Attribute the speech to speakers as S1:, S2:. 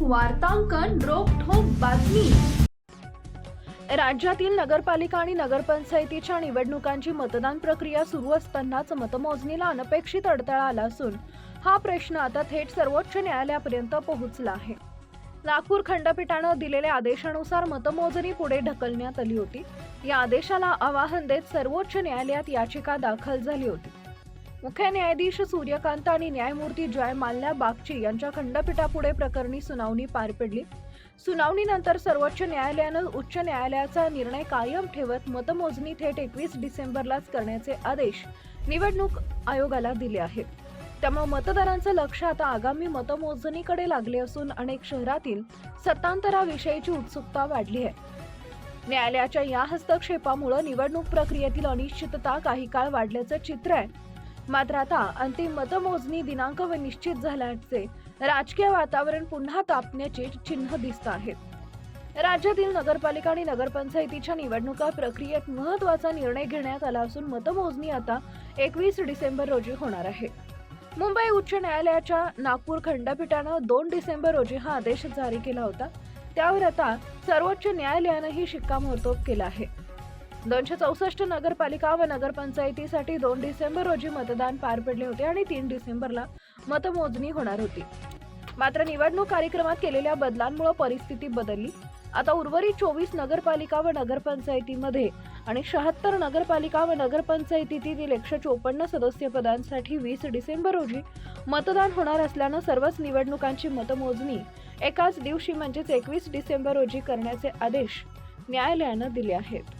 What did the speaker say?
S1: वार्तांकन रोखोक बातमी. राज्यातील नगरपालिका आणि नगरपंचायतीच्या निवडणुकांची मतदान प्रक्रिया सुरू असतानाच मतमोजणीला अनपेक्षित अडथळा आला असून हा प्रश्न आता थेट सर्वोच्च न्यायालयापर्यंत पोहोचला आहे. नागपूर खंडपीठानं दिलेल्या आदेशानुसार मतमोजणी पुढे ढकलण्यात आली होती. या आदेशाला आवाहन देत सर्वोच्च न्यायालयात याचिका दाखल झाली होती. मुख्य न्यायाधीश सूर्यकांत आणि न्यायमूर्ती जय माल्या बागची यांच्या खंडपीठापुढे प्रकरणी सुनावणी पार पडली. सुनावणीनंतर सर्वोच्च न्यायालयानं उच्च न्यायालयाचा निर्णय कायम ठेवत मतमोजणी थेट एकवीस डिसेंबरलाच करण्याचे आदेश निवडणूक आयोगाला दिले आहेत. त्यामुळे मतदारांचं लक्ष आता आगामी मतमोजणीकडे लागले असून अनेक शहरातील सत्तांतराविषयीची उत्सुकता वाढली आहे. न्यायालयाच्या या हस्तक्षेपामुळे निवडणूक प्रक्रियेतील अनिश्चितता काही काळ वाढल्याचं चित्र आहे. मात्र आता अंतिम मतमोजणी दिनांक व निश्चित झाल्याचे राजकीय वातावरण पुन्हा तापण्याचे चिन्ह दिसत आहेत राज्यातील नगरपालिका आणि नगरपंचायतीच्या निवडणुका प्रक्रियेत महत्त्वाचा निर्णय घेण्यात आला असून मतमोजणी आता एकवीस डिसेंबर रोजी होणार आहे. मुंबई उच्च न्यायालयाच्या नागपूर खंडपीठानं दोन डिसेंबर रोजी हा आदेश जारी केला होता. त्यावर आता सर्वोच्च न्यायालयानंही शिक्कामोर्तब केला आहे. दोनशे चौसष्ट नगरपालिका व नगरपंचायतीसाठी दोन डिसेंबर रोजी मतदान पार पडले होते आणि तीन डिसेंबरला मतमोजणी होणार होती. मात्र निवडणूक कार्यक्रमात केलेल्या बदलांमुळे परिस्थिती बदलली. आता उर्वरित चोवीस नगरपालिका व नगरपंचायतीमध्ये आणि शहात्तर नगरपालिका व नगरपंचायतीतील एकशे चोपन्न सदस्य पदांसाठी वीस डिसेंबर रोजी मतदान होणार असल्यानं सर्वच निवडणुकांची मतमोजणी एकाच दिवशी म्हणजेच एकवीस डिसेंबर रोजी करण्याचे आदेश न्यायालयानं दिले आहेत.